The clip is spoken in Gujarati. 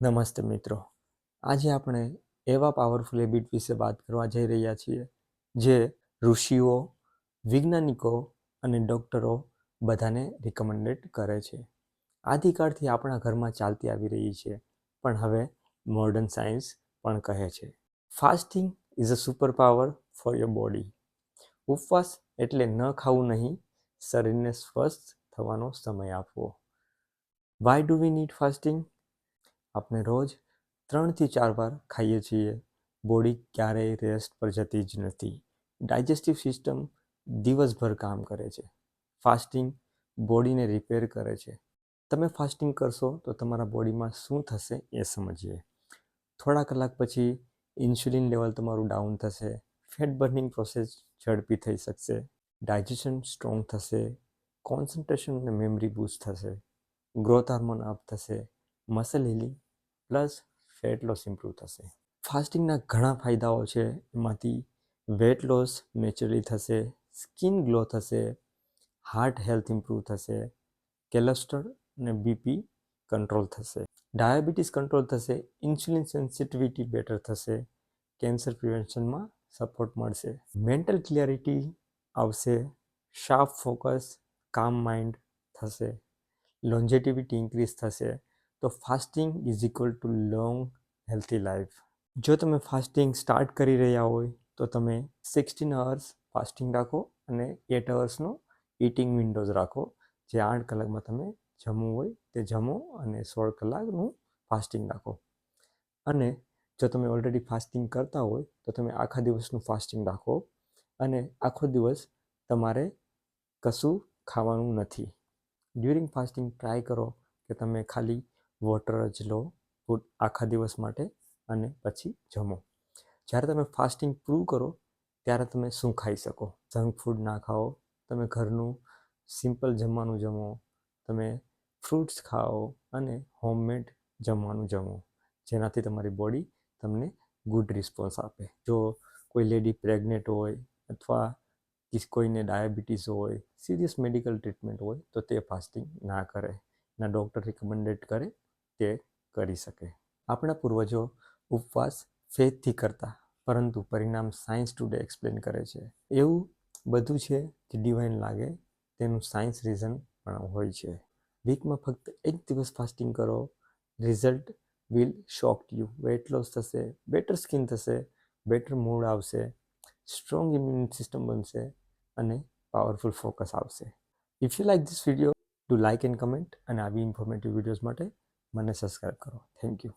નમસ્તે મિત્રો. આજે આપણે એવા પાવરફુલ હેબિટ વિશે વાત કરવા જઈ રહ્યા છીએ, જે ઋષિઓ, વૈજ્ઞાનિકો અને ડૉક્ટરો બધાને રિકમેન્ડેડ કરે છે. આદિકાળથી આપણા ઘરમાં ચાલતી આવી રહી છે, પણ હવે મોડર્ન સાયન્સ પણ કહે છે. Fasting is a super power for your body ઉપવાસ એટલે ન ખાવું નહીં, શરીરને સ્વસ્થ થવાનો સમય આપવો. Why do we need fasting આપણે રોજ ત્રણથી ચાર વાર ખાઈએ છીએ. બોડી ક્યારેય રેસ્ટ પર જતી જ નથી. ડાયજેસ્ટિવ સિસ્ટમ દિવસભર કામ કરે છે. ફાસ્ટિંગ બોડીને રિપેર કરે છે. તમે ફાસ્ટિંગ કરશો તો તમારા બોડીમાં શું થશે એ સમજીએ. થોડા કલાક પછી ઇન્સ્યુલિન લેવલ તમારું ડાઉન થશે. ફેટ બર્નિંગ પ્રોસેસ ઝડપી થઈ શકશે. ડાયજેશન સ્ટ્રોંગ થશે. કોન્સન્ટ્રેશન અને મેમરી બૂસ્ટ થશે. ગ્રોથ હાર્મોન અપ થશે. Muscle healing plus fat loss improve થશે. ફાસ્ટિંગના ઘણા ફાયદાઓ છે. એમાંથી વેટ લોસ નેચરલી થશે, સ્કિન ગ્લો થશે, હાર્ટ હેલ્થ ઇમ્પ્રૂવ થશે, કેલેસ્ટ્રોલ અને બીપી કંટ્રોલ થશે. ડાયાબિટીસ કંટ્રોલ થશે, ઇન્સ્યુલિન સેન્સિટિવિટી બેટર થશે, કેન્સર પ્રિવેન્શનમાં સપોર્ટ મળશે. મેન્ટલ ક્લિયરિટી આવશે, શાર્પ ફોકસ, કામ માઇન્ડ થશે, લોન્જેટિવિટી ઇન્ક્રીઝ થશે તો fasting is equal to long healthy life જો તમે ફાસ્ટિંગ સ્ટાર્ટ કરી રહ્યા હોય, તો તમે સિક્સટીન અવર્સ ફાસ્ટિંગ રાખો અને એટ અવર્સનો ઇટિંગ વિન્ડોઝ રાખો, જે આઠ કલાકમાં તમે જમવું હોય તે જમો અને સોળ કલાકનું ફાસ્ટિંગ રાખો. અને જો તમે ઓલરેડી ફાસ્ટિંગ કરતા હોય, તો તમે આખા દિવસનું ફાસ્ટિંગ રાખો અને આખો દિવસ તમારે કશું ખાવાનું નથી. ડ્યુરિંગ ફાસ્ટિંગ ટ્રાય કરો કે તમે ખાલી વોટર જ લો, ફૂડ આખા દિવસ માટે અને પછી જમો. જ્યારે તમે ફાસ્ટિંગ પૂરું કરો, ત્યારે તમે શું ખાઈ શકો? જંક ફૂડ ના ખાઓ, તમે ઘરનું સિમ્પલ જમવાનું જમો, તમે ફ્રૂટ્સ ખાઓ અને હોમમેડ જમવાનું જમો, જેનાથી તમારી બોડી તમને ગુડ રિસ્પોન્સ આપે. જો કોઈ લેડી પ્રેગ્નેન્ટ હોય અથવા કોઈને ડાયાબિટીસ હોય, સિરિયસ મેડિકલ ટ્રીટમેન્ટ હોય, તો તે ફાસ્ટિંગ ના કરે, ના ડૉક્ટર રિકમેન્ડેડ કરે તે કરી શકે. આપણા પૂર્વજો ઉપવાસ ફેથથી કરતા, પરંતુ પરિણામ સાયન્સ ટુડે એક્સપ્લેન કરે છે. એવું બધું છે જે ડિવાઇન લાગે, તેનું સાયન્સ રીઝન પણ હોય છે. વીકમાં ફક્ત એક દિવસ ફાસ્ટિંગ કરો result will shock you weight loss થશે બેટર સ્કિન થશે બેટર મૂડ આવશે સ્ટ્રોંગ ઇમ્યુન સિસ્ટમ બનશે અને પાવરફુલ ફોકસ આવશે. If you like this video to like and comment અને આવી ઇન્ફોર્મેટિવ વિડીયોઝ માટે મને સબસ્ક્રાઈબ કરો. Thank you